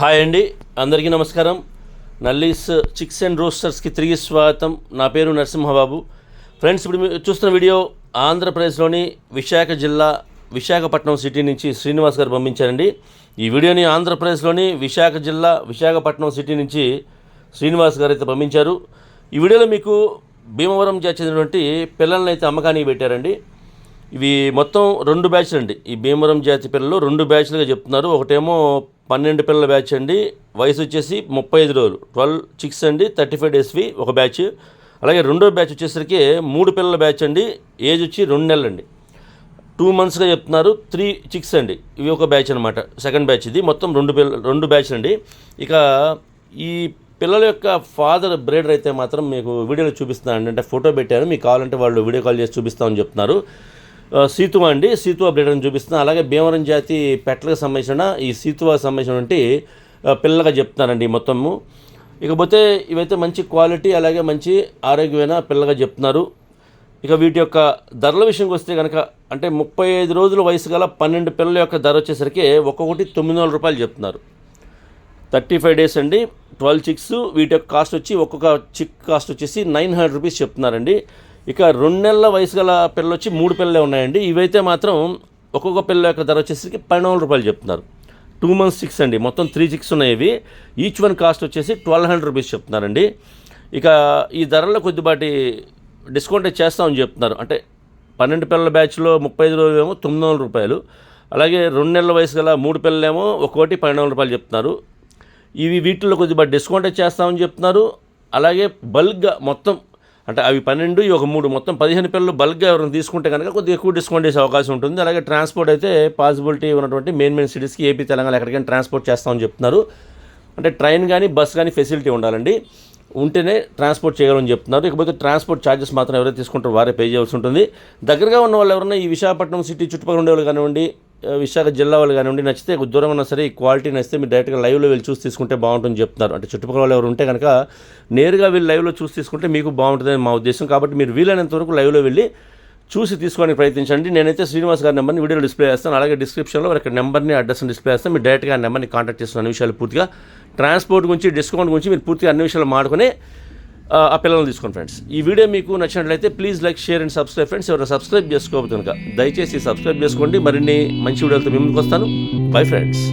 Hi అండి అందరికీ నమస్కారం. నల్లీస్ చిక్స్ అండ్ రోస్టర్స్కి తిరిగి స్వాగతం. నా పేరు నరసింహబాబు. ఫ్రెండ్స్ ఇప్పుడు మీరు చూస్తున్న వీడియో ఆంధ్రప్రదేశ్లోని విశాఖ జిల్లా విశాఖపట్నం సిటీ నుంచి శ్రీనివాస్ గారు పంపించారండి. ఈ వీడియోని ఆంధ్రప్రదేశ్లోని విశాఖ జిల్లా విశాఖపట్నం సిటీ నుంచి శ్రీనివాస్ గారు అయితే పంపించారు. ఈ వీడియోలో మీకు భీమవరం జాతి చెందినటువంటి పిల్లల్ని అయితే అమ్మకానికి పెట్టారండి. ఇవి మొత్తం రెండు బ్యాచ్లు అండి ఈ భీమవరం జాతి పిల్లలు రెండు బ్యాచ్లుగా చెప్తున్నారు. ఒకటేమో పన్నెండు పిల్లల బ్యాచ్ అండి. వయసు వచ్చేసి ముప్పై ఐదు రోజులు. ట్వెల్వ్ చిక్స్ అండి థర్టీ ఫైవ్ డేస్వి ఒక బ్యాచ్ అలాగే రెండో బ్యాచ్ వచ్చేసరికి మూడు పిల్లల బ్యాచ్ అండి. ఏజ్ వచ్చి రెండు నెలలు అండి టూ మంత్స్గా చెప్తున్నారు. త్రీ చిక్స్ అండి. ఇవి ఒక బ్యాచ్ అనమాట సెకండ్ బ్యాచ్ ఇది. మొత్తం రెండు పిల్ల రెండు బ్యాచ్ అండి ఇక ఈ పిల్లల యొక్క ఫాదర్ బ్రేడర్ అయితే మాత్రం మీకు వీడియోలో చూపిస్తున్నాను. అంటే ఫోటో పెట్టాను. మీకు కావాలంటే వాళ్ళు వీడియో కాల్ చేసి చూపిస్తామని చెప్తున్నారు. సీతువ అండి. సీతువ బ్రీడర్ అని చూపిస్తున్నా. అలాగే భీమవరం జాతి పెట్టలకు సంబంధించిన ఈ సీతువ సంబంధించినటువంటి వంటి పిల్లగా చెప్తున్నారండి మొత్తము. ఇకపోతే ఇవైతే మంచి క్వాలిటీ అలాగే మంచి ఆరోగ్యమైన పిల్లగా చెప్తున్నారు. ఇక వీటి యొక్క ధరల విషయంకి వస్తే కనుక అంటే ముప్పై ఐదు రోజుల వయసు గల పన్నెండు పిల్లల యొక్క ధర వచ్చేసరికి ఒక్కొక్కటి తొమ్మిది వందల రూపాయలు చెప్తున్నారు. థర్టీ ఫైవ్ డేస్ అండి. ట్వెల్వ్ చిక్స్ వీటి యొక్క కాస్ట్ వచ్చి ఒక్కొక్క చిక్ కాస్ట్ వచ్చేసి నైన్ హండ్రెడ్ రూపీస్ చెప్తున్నారండి. ఇక రెండు నెలల వయసు గల పిల్లలు వచ్చి మూడు పిల్లలే ఉన్నాయండి. ఇవైతే మాత్రం ఒక్కొక్క పిల్ల యొక్క ధర వచ్చేసరికి పన్నెండు వందల రూపాయలు చెప్తున్నారు. టూ మంత్స్ సిక్స్ అండి. మొత్తం త్రీ సిక్స్ ఉన్నాయి ఇవి. ఈచ్ వన్ కాస్ట్ వచ్చేసి ట్వెల్వ్ హండ్రెడ్ రూపీస్ చెప్తున్నారండి. ఇక ఈ ధరల్లో కొద్దిపాటి డిస్కౌంట్ చేస్తామని చెప్తున్నారు. అంటే పన్నెండు పిల్లల బ్యాచ్లో ముప్పై ఐదు రోజులు ఏమో తొమ్మిది వందల రూపాయలు. అలాగే రెండు నెలల వయసు గల మూడు పిల్లలేమో ఒక్కోటి పన్నెండు వందల రూపాయలు చెప్తున్నారు. ఇవి వీటిల్లో కొద్దిగా డిస్కౌంట్ చేస్తామని చెప్తున్నారు. అలాగే బల్క్గా మొత్తం అంటే అవి పన్నెండు ఒక మూడు మొత్తం పదిహేను పిల్లలు బల్క్గా ఎవరైనా తీసుకుంటే కనుక కొద్దిగా ఎక్కువ డిస్కౌంట్ చేసే అవకాశం ఉంటుంది. అలాగే ట్రాన్స్పోర్ట్ అయితే పాసిబిలిటీ ఉన్నటువంటి మెయిన్ మెయిన్ సిటీస్కి ఏపీ తెలంగాణ ఎక్కడికైనా ట్రాన్స్పోర్ట్ చేస్తామని చెప్తున్నారు. అంటే ట్రైన్ కానీ బస్ కానీ ఫెసిలిటీ ఉండాలండి. ఉంటేనే ట్రాన్స్పోర్ట్ చేయగలని చెప్తున్నారు. ఇకపోతే ట్రాన్స్పోర్ట్ ఛార్జెస్ మాత్రం ఎవరైతే తీసుకుంటారో వారే పే చేయాల్సి ఉంటుంది. దగ్గరగా ఉన్న వాళ్ళు ఎవరైనా ఈ విశాఖపట్నం సిటీ చుట్టుపక్కల ఉండే వాళ్ళు కానివ్వండి విశాఖ జిల్లా వాళ్ళు కానివ్వండి నచ్చితే దూరంగా ఉన్నా సరే ఈ క్వాలిటీ నచ్చితే మీరు డైరెక్ట్గా లైవ్లో వెళ్ళి చూసి తీసుకుంటే బాగుంటుందని చెప్తున్నారు. అంటే చుట్టుపక్కల వాళ్ళు ఎవరు ఉంటే కనుక నేరుగా వీళ్ళు లైవ్లో చూసి తీసుకుంటే మీకు బాగుంటుందని మా ఉద్దేశం. కాబట్టి మీరు వీలైనంత వరకు లైవ్లో వెళ్ళి చూసి తీసుకోవడానికి ప్రయత్నించండి. నేనైతే శ్రీనివాస్ గారి నెంబర్ని వీడియోలో డిస్ప్లే చేస్తాను. అలాగే డిస్క్రిప్షన్లో వారికి నెంబర్ని అడ్రస్ని డిస్ప్లే చేస్తాను. మీరు డైరెక్ట్గా ఆ నెంబర్ని కాంటాక్ట్ చేస్తున్న అన్ని విషయాలు పూర్తిగా ట్రాన్స్పోర్ట్ గురించి డిస్కౌంట్ గురించి మీరు పూర్తిగా అన్ని విషయాలు మాడుకొని ఆ పిల్లల్ని తీసుకోండి ఫ్రెండ్స్ ఈ వీడియో మీకు నచ్చినట్లయితే please like share and subscribe friends ఎవరైనా సబ్స్క్రైబ్ చేసుకోకపోతే కనుక దయచేసి సబ్స్క్రైబ్ చేసుకోండి. మరిన్ని మంచి వీడియోలతో మేము ముందుకు వస్తాను. Bye friends